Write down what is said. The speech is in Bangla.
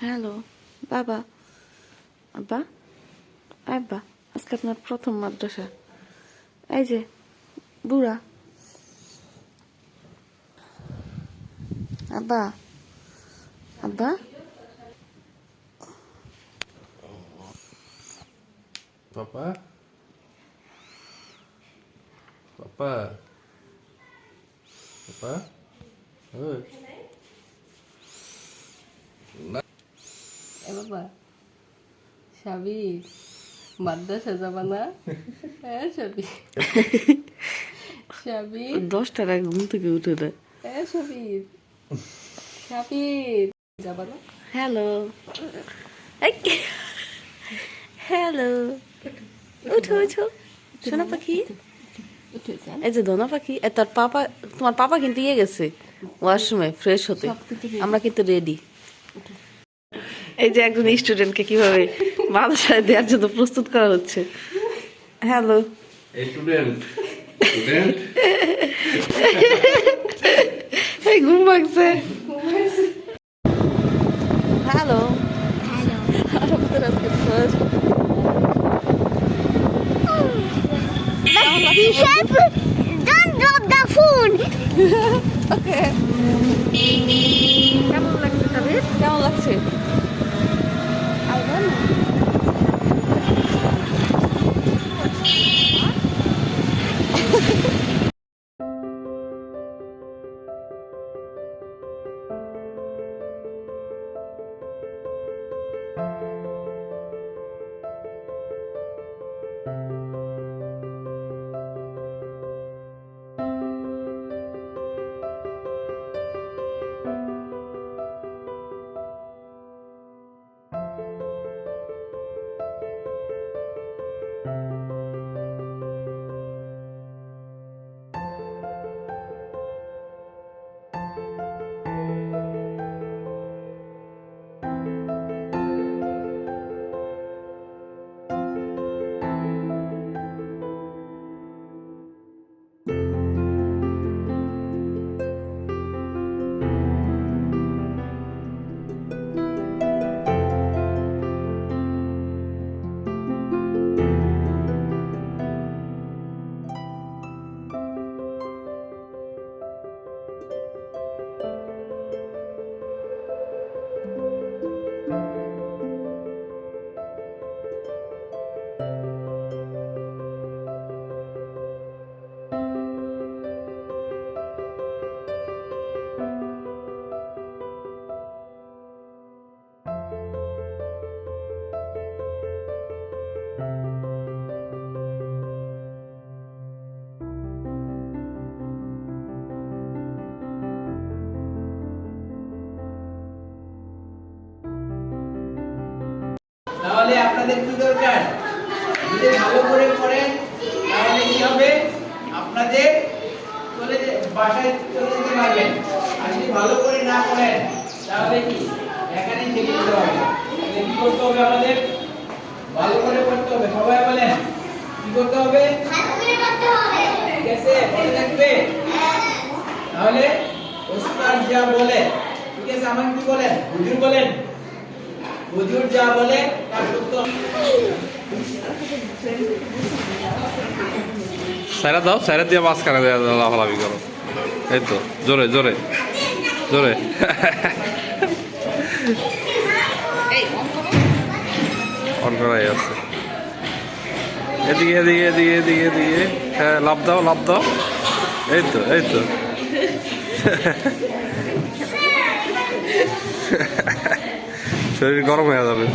হ্যালো বাবা আব্বা আব্বা আজকে আপনার প্রথম মাদ্রাসা এই যে বুড়া আব্বা আব্বা Papa? Papa? Papa? Oi. এ বাবা সাবির মাদ্রাসা যাবা না? হ্যাঁ সাবির সাবির দশটার আগে ঘুম থেকে উঠে দেয় হ্যাঁ সাবির সাবির যাবা না? হ্যালো। হ্যালো। উঠো উঠো। সোনা পাখি। এই যে ধনা পাখি তোর পাপা তোমার পাপা কিন্তু ইয়ে গেছে ওয়াশরুমে ফ্রেশ হতে। আমরা কিন্তু রেডি এই যে একজন স্টুডেন্টকে কীভাবে মাদ্রাসায় দেওয়ার জন্য প্রস্তুত করা হচ্ছে? হ্যালো ঘুম ভাগছে hello Chef, don't drop the phone. Okay কেমন লাগছে কেমন লাগছে আপনাদের কি দরকার। যদি ভালো করে পড়েন তাহলে কি হবে? আপনাদের চলে বাসায় চলে যেতে পারবেন। আর যদি ভালো করে না পড়েন তাহলে কি? এখানে থেকে যেতে হবে। কি করতে হবে আমাদের? ভালো করে পড়তে হবে। সবাই বলেন, কি করতে হবে? তাহলে ওস্তাদ যা বলে, ঠিক আছে, আমাকে কি বলেন? হুজুর বলেন? হুজুর যা বলে তা সত্য। সাইরা দাও সাইরা দিয়ে মাঝখানে দেওয়া লাফালাফি করো। এই তো জোরে জোরে জোরে। অন করাই আছে। এদিকে এদিকে এদিকে এদিকে এদিকে। হ্যাঁ লাভ দাও লাভ দাও। এই তো এই তো। শরীর গরম হয়ে যাবে